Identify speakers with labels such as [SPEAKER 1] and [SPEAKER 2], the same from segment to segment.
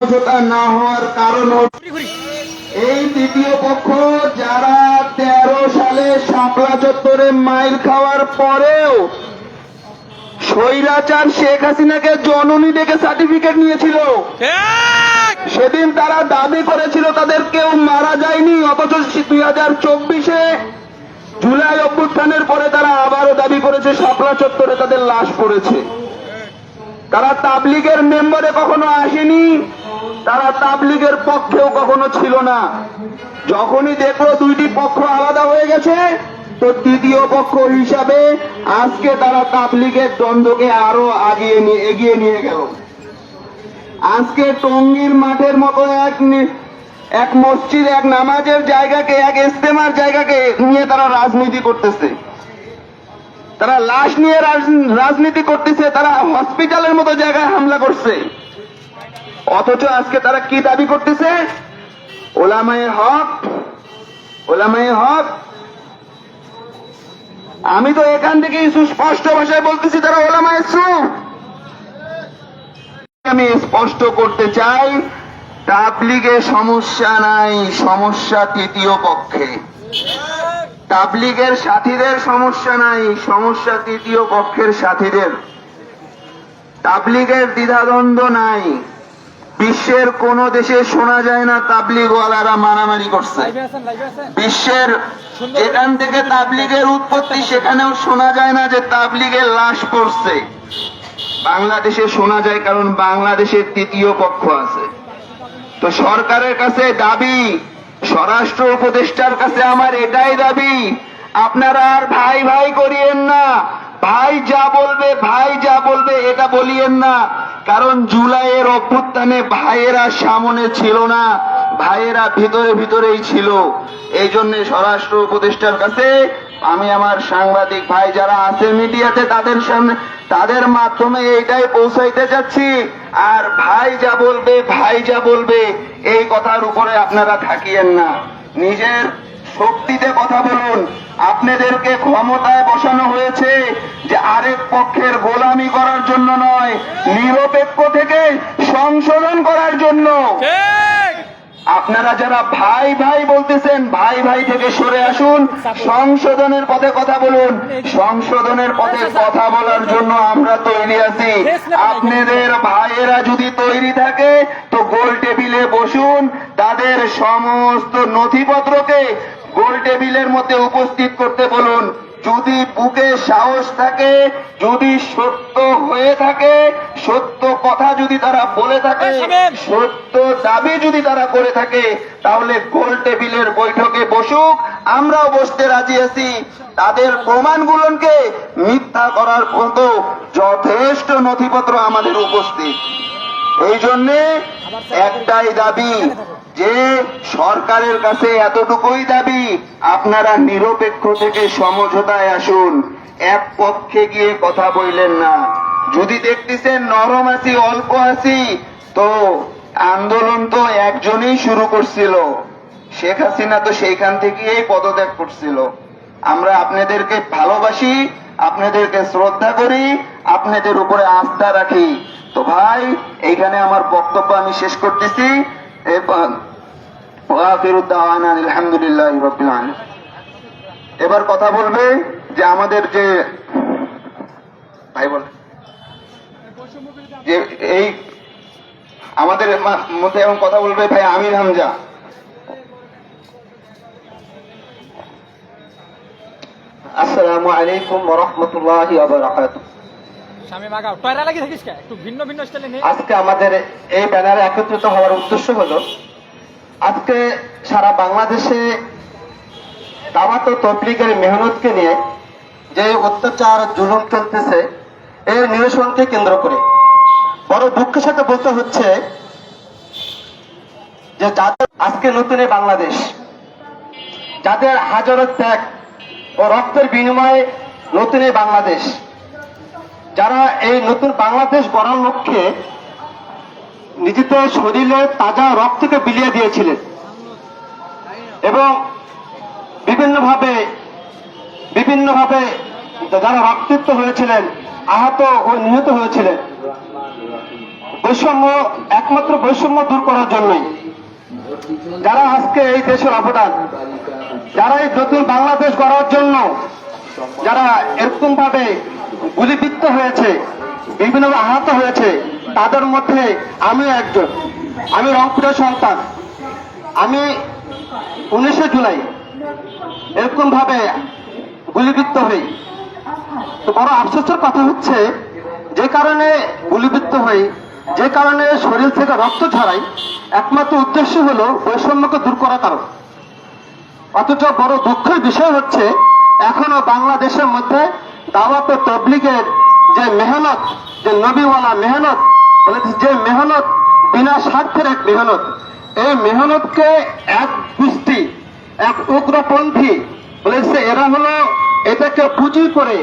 [SPEAKER 1] সমঝোতা না হওয়ার কারণ এই তৃতীয় পক্ষ যারা তেরো সালে শাপলা চত্বরে মাইল খাওয়ার পরেও স্বৈরাচার শেখ হাসিনাকে জননী ডেকে সার্টিফিকেট নিয়েছিল। সেদিন তারা দাবি করেছিল তাদের কেউ মারা যায়নি অথচ দুই হাজার চব্বিশে জুলাই অভ্যুত্থানের পরে তারা আবারও দাবি করেছে শাপলা চত্বরে তাদের লাশ পড়েছে। তারা তাবলিগের মেম্বারে কখনো আসেনি? তারা তাবলিগের পক্ষেও কখনো ছিল না। যখনই দেখল দুইটি পক্ষ আলাদা হয়ে গেছে, তো তৃতীয় পক্ষ হিসাবে আজকে তারা তাবলিগের দ্বন্দ্বকে আরও আগিয়ে নিয়ে এগিয়ে নিয়ে গেল। আজকে টঙ্গীর মাঠের মতো এক এক মসজিদ, এক নামাজের জায়গাকে, এক ইস্তেমার জায়গাকে নিয়ে তারা রাজনীতি করতেছে। তারা লাশ নিয়ে রাজ- রাজনীতি করতেছে, তারা হসপিটালের মতো জায়গায় হামলা করছে। অথচ আজকে তারা কি দাবি করতেছে? ওলামায়ে হক ওলামায়ে হক। আমি তো এখান থেকে সুস্পষ্ট ভাষায় বলতেছি, তারা ওলামায় সু। আমি স্পষ্ট করতে চাই, তাবলিগে সমস্যা নাই, সমস্যা তৃতীয় পক্ষে। তাবলিগের সাথীদের সমস্যা নাই সমস্যা তৃতীয় পক্ষের সাথীদের। তাবলিগের দ্বিধাদ্বন্দ্ব নাই। বিশ্বের কোন দেশে শোনা যায় না তাবলিগওয়ালারা মারামারি করছে। বিশ্বের যেখান থেকে তাবলিগের উৎপত্তি সেখানেও শোনা যায় না যে তাবলিগের লাশ পড়ছে। বাংলাদেশে শোনা যায় কারণ বাংলাদেশের তৃতীয় পক্ষ আছে। তো সরকারের কাছে দাবি স্বরাষ্ট্র উপদেষ্টার কাছে আমার এটাই দাবি। আপনারা আর ভাই ভাই করিয়েন না। ভাই যা বলবে, ভাই যা বলবে, এটা বলিয়েন না। কারণ জুলাইয়ের অভ্যুত্থানে ভাইয়েরা সামনে ছিল না, ভাইয়েরা ভিতরে ভিতরেই ছিল। এই জন্য স্বরাষ্ট্র উপদেষ্টার কাছে আমি আমার সাংবাদিক ভাই যারা আছে মিডিয়াতে, তাদের সামনে, তাদের মাধ্যমে এইটাই পৌঁছাইতে যাচ্ছি আর ভাই যা বলবে, ভাই যা বলবে এই কথার উপরে আপনারা থাকিয়েন না। নিজের শক্তিতে কথা বলুন। আপনাদেরকে ক্ষমতায় বসানো হয়েছে যে আরেক পক্ষের গোলামি করার জন্য নয়, নিরপেক্ষ থেকে সংশোধন করার জন্য। আপনারা যারা ভাই ভাই বলতেছেন ভাই ভাই থেকে সরে আসুন সংশোধনের পথে কথা বলুন সংশোধনের পথে কথা বলার জন্য আমরা তৈরি আছি। আপনাদের ভাইয়েরা যদি তৈরি থাকে তো গোল টেবিলে বসুন তাদের সমস্ত নথিপত্রকে গোল টেবিলের মধ্যে উপস্থিত করতে বলুন। যদি বুকে সাহস থাকে যদি সত্য হয়ে থাকে সত্য কথা যদি তারা বলে থাকে সত্য দাবি যদি তারা করে থাকে তাহলে গোল টেবিলের বৈঠকে বসুক আমরাও বসতে রাজি আছি। তাদের প্রমাণগুলোকে মিথ্যা করার মতো যথেষ্ট নথিপত্র আমাদের উপস্থিত। এই জন্যে একটাই দাবি যে সরকারের কাছে এতটুকুই দাবি, আপনারা নিরপেক্ষ থেকে সমঝোতায় আসুন। এক পক্ষে গিয়ে কথা বললেন না। যদি দেখতেছেন নরম আছি, অল্প আছি, তো আন্দোলন তো একজনই শুরু করছিল। শেখ হাসিনা তো সেইখান থেকেই পদত্যাগ করছিল। আমরা আপনাদেরকে ভালোবাসি, আপনাদেরকে শ্রদ্ধা করি, আপনাদের উপরে আস্থা রাখি। তো ভাই, এইখানে আমার বক্তব্য আমি শেষ করতেছি। এবার কথা বলবে যে আমাদের যে, ভাই বল। এই, আমাদের মধ্যে এখন কথা বলবে ভাই আমির হামজা।
[SPEAKER 2] আসসালামু আলাইকুম রহমতুল্লাহি আজকে আমাদের এই ব্যানারে একত্রিত হওয়ার উদ্দেশ্য হলো, আজকে সারা বাংলাদেশে দাওয়াত ও তবলিগের মেহনতকে নিয়ে যে অত্যাচার, জুলুম চলতেছে, এর নিরসনকে কেন্দ্র করে। বড় দুঃখের সাথে বলতে হচ্ছে যে যাদের আজকে নতুন বাংলাদেশ, যাদের হাজারো ত্যাগ ও রক্তের বিনিময়ে নতুন বাংলাদেশ যারা এই নতুন বাংলাদেশ গড়ার লক্ষ্যে নিজেদের শরীরে তাজা রক্তকে বিলিয়ে দিয়েছিলেন এবং বিভিন্নভাবে বিভিন্নভাবে যারা রক্তাক্ত হয়েছিলেন, আহত ও নিহত হয়েছিলেন, বৈষম্য, একমাত্র বৈষম্য দূর করার জন্যই। যারা আজকে এই দেশের অবদান, যারা এই নতুন বাংলাদেশ গড়ার জন্য, যারা এরকম ভাবে গুলিবিদ্ধ হয়েছে, বিভিন্ন আহত হয়েছে, তাদের মধ্যে আমি একজন। আমি রংপুরের সন্তান। আমি উনিশে জুলাই এরকম ভাবে গুলিবিদ্ধ হই। তো বড় আফসোসের কথা হচ্ছে, যে কারণে গুলিবিদ্ধ হই, যে কারণে শরীর থেকে রক্ত ছড়াই, একমাত্র উদ্দেশ্য হলো বৈষম্যকে দূর করার কারণ। অথচ বড় দুঃখের বিষয় হচ্ছে, এখনও বাংলাদেশের মধ্যে দাওয়াত তবলিগের যে মেহনত যে নবীওয়ালা মেহনত যে মেহনত বিনা স্বার্থের এক মেহনত এই মেহনতকে এক গোষ্ঠী এক উগ্রপন্থী বলেছে এরা হলো এটাকে পুঁজি করে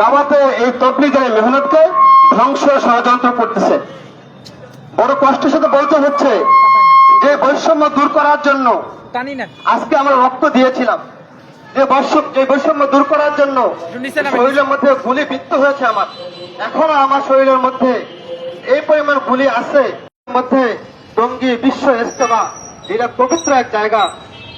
[SPEAKER 2] দাওয়াতে এই তবলিগের মেহনতকে ধ্বংস ষড়যন্ত্র করতেছে। বড় কষ্টের সাথে বলতে হচ্ছে যে বৈষম্য দূর করার জন্য আজকে আমরা রক্ত দিয়েছিলাম। যে বৈষম্য যে বৈষম্য দূর করার জন্য শরীরের মধ্যে গুলি বিদ্ধ হয়েছে আমার। এখনও আমার শরীরের মধ্যে এই পরিমাণ গুলি আছে। মধ্যে টঙ্গী বিশ্ব ইস্তেমা যেটা পবিত্র এক জায়গা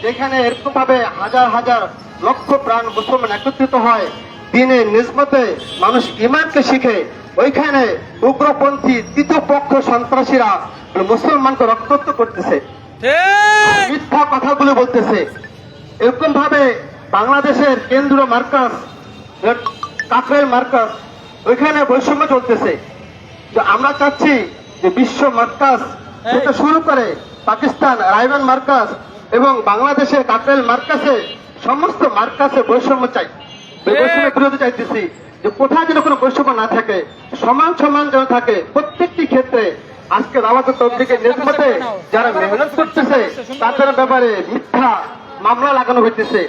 [SPEAKER 2] যেখানে এরকম ভাবে হাজার হাজার লক্ষ প্রাণ মুসলমান একত্রিত হয়। দিনে নিজমতে মানুষ ইমানকে শিখে। ওইখানে উগ্রপন্থী তৃতীয় পক্ষ সন্ত্রাসীরা মুসলমানকে রক্তাক্ত করতেছে। মিথ্যা কথাগুলো বলতেছে। এরকম ভাবে বাংলাদেশের কেন্দ্রীয় মার্কাস কাকরের মার্কাস ওইখানে বৈষম্য চলতেছে। তো আমরা চাচ্ছি যে বিশ্ব মার্কাস থেকে শুরু করে পাকিস্তান রাইবান মার্কাস এবং বাংলাদেশের কাকরেল মার্কাসে সমস্ত মার্কাসে বৈষম্য চাই। বৈষম্যের বিরোধী চাইতেছি যে কোথায় যেন কোনো বৈষম্য না থাকে সমান সমান যেন থাকে প্রত্যেকটি ক্ষেত্রে। আজকে দাওয়াত তবলিকে নির্মতে যারা মেহনত করতেছে তাদের ব্যাপারে মিথ্যা মামলা লাগানো হইতেছে।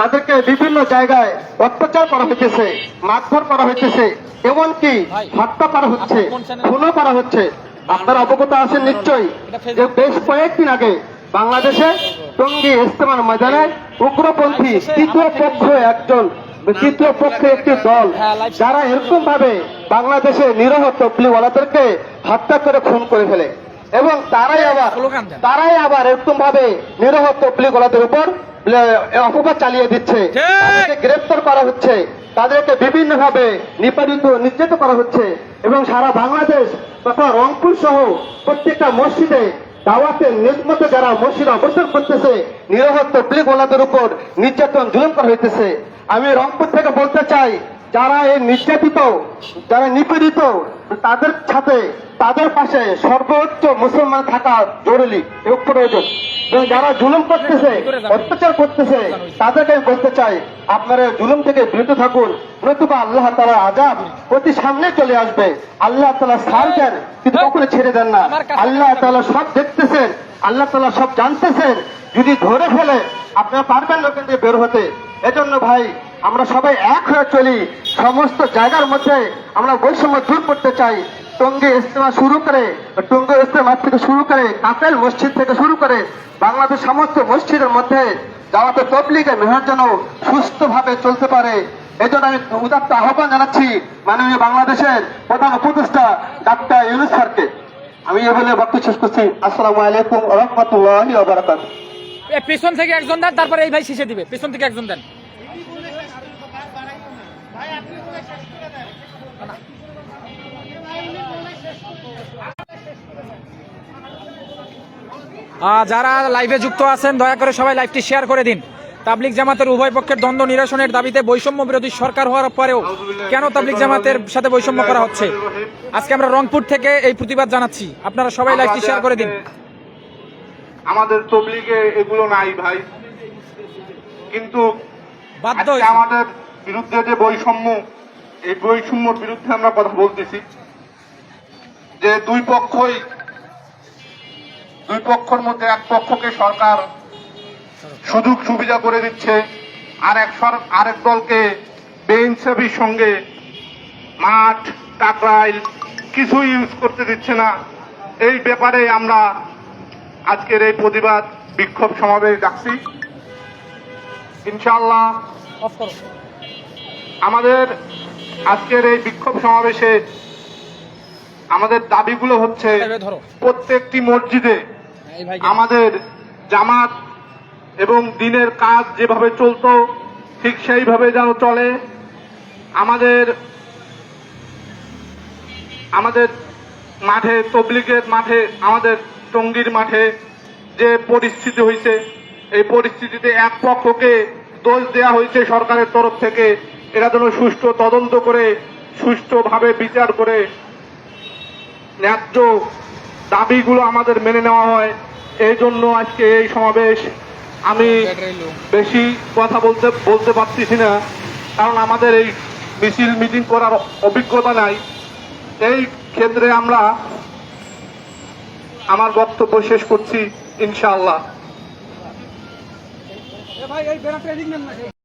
[SPEAKER 2] তাদেরকে বিভিন্ন জায়গায় অত্যাচার করা হইতেছে মারধর করা হইতেছে এমনকি হত্যা করা হচ্ছে খুনও করা হচ্ছে। আপনারা অবগত আছেন নিশ্চয়ই যে বেশ কয়েকদিন আগে বাংলাদেশে টঙ্গী ইস্তেমার ময়দানে উগ্রপন্থী তৃতীয় পক্ষ একজন তৃতীয় পক্ষে একটি দল যারা এরকম ভাবে বাংলাদেশে নিরহ তবলিওয়ালাদেরকে হত্যা করে খুন করে ফেলে। এবং তারাই আবার তারাই আবার এরকম ভাবে নিরহ তবলিগলাদের উপর অপবাদ চালিয়ে দিচ্ছে। গ্রেপ্তার করা হচ্ছে। তাদেরকে বিভিন্ন ভাবে নিপাদিত নির্যাতিত করা হচ্ছে। এবং সারা বাংলাদেশ তথা রংপুর সহ প্রত্যেকটা মসজিদে দাওয়াতের নির্মত যারা মসজিদ অবস্থান করতেছে নিরহ তবলিগলাদের উপর নির্যাতন জুলুম করা হইতেছে। আমি রংপুর থেকে বলতে চাই যারা এই নির্যাতিত, যারা নিপীড়িত, তাদের সাথে, তাদের পাশে সর্বোচ্চ মুসলমান থাকা জরুরি এবং প্রয়োজন। এবং যারা জুলুম করতেছে, অত্যাচার করতেছে, তাদেরকে আমি বলতে চাই, আপনারা জুলুম থেকে বিরত থাকুন, নতুবা আল্লাহ তালা আজাব অতি সামনে চলে আসবে। আল্লাহ তালা সার দেন কিন্তু কখনো ছেড়ে দেন না। আল্লাহ তালা সব দেখতেছেন, আল্লাহ তালা সব জানতেছেন। যদি ধরে ফেলে, আপনারা পারবেন না কিন্তু বের হতে। এজন্য ভাই আমরা সবাই এক হয়ে চলি। সমস্ত জায়গার মধ্যে আমরা বৈষম্য দূর করতে চাই। টঙ্গী ইস্তেমা শুরু করে, টঙ্গী ইস্তেমা থেকে শুরু করে কাপেল মসজিদ থেকে শুরু করে বাংলাদেশ সমস্ত মসজিদের মধ্যে যাওয়াতে তবলিগের মেহনত যেন সুস্থভাবে চলতে পারে। এজন্য আমি উদাত্ত আহ্বান জানাচ্ছি মাননীয় বাংলাদেশের প্রধান উপদেষ্টা ডাক্তার ইউনুস স্যারকে। আমি এ বলে বক্তব্য শেষ করছি। আসসালামু আলাইকুম রহমতুল্লাহ বারাকাত
[SPEAKER 3] পেছন থেকে একজন দেন, তারপরে এই ভাই শেষে দিবে। পেছন থেকে একজন দেন। যারা লাইভে যুক্ত আছেন দয়া করে সবাই লাইভটি শেয়ার করে দিন। তাবলিক জামাতের উভয় পক্ষের দ্বন্দ্ব নিরসনের দাবিতে বৈষম্য বিরোধী সরকার হওয়ার পরেও কেন তাবলিক জামাতের সাথে বৈষম্য করা হচ্ছে? আজকে আমরা রংপুর থেকে এই প্রতিবাদ জানাচ্ছি। আপনারা সবাই লাইভটি শেয়ার করে দিন।
[SPEAKER 4] আমাদের তবলিগে এগুলো নাই ভাই। কিন্তু
[SPEAKER 3] বাধ্য
[SPEAKER 4] আমাদের বিরুদ্ধে যে বৈষম্য এই বৈষম্যর বিরুদ্ধে আমরা কথা বলতেছি। যে দুই পক্ষই দুই পক্ষের মধ্যে এক পক্ষকে সরকার সুযোগ সুবিধা করে দিচ্ছে আর এক সর- আরেক দলকে বেইনসাফির সঙ্গে মাঠ টাকরাইল কিছুই ইউজ করতে দিচ্ছে না। এই ব্যাপারে আমরা আজকের এই প্রতিবাদ বিক্ষোভ সমাবেশ ডাকছি। ইনশাল্লাহ আমাদের আজকের এই বিক্ষোভ সমাবেশে আমাদের দাবিগুলো হচ্ছে প্রত্যেকটি মসজিদে আমাদের জামাত এবং দিনের কাজ যেভাবে চলতো, ঠিক সেইভাবে যেন চলে। আমাদের আমাদের মাঠে, তবলিগের মাঠে, আমাদের টঙ্গির মাঠে যে পরিস্থিতি হয়েছে, এই পরিস্থিতিতে এক পক্ষকে দোষ দেওয়া হয়েছে সরকারের তরফ থেকে। এরা যেন সুষ্ঠু তদন্ত করে, সুষ্ঠুভাবে বিচার করে, ন্যায্য দাবিগুলো আমাদের মেনে নেওয়া হয়। এই জন্য আজকে এই সমাবেশ আমি বেশি কথা বলতে বলতে পারতেছি না, কারণ আমাদের এই মিছিল মিটিং করার অভিজ্ঞতা নাই। এই ক্ষেত্রে আমরা আমার বক্তব্য শেষ করছি, ইনশাআল্লাহ।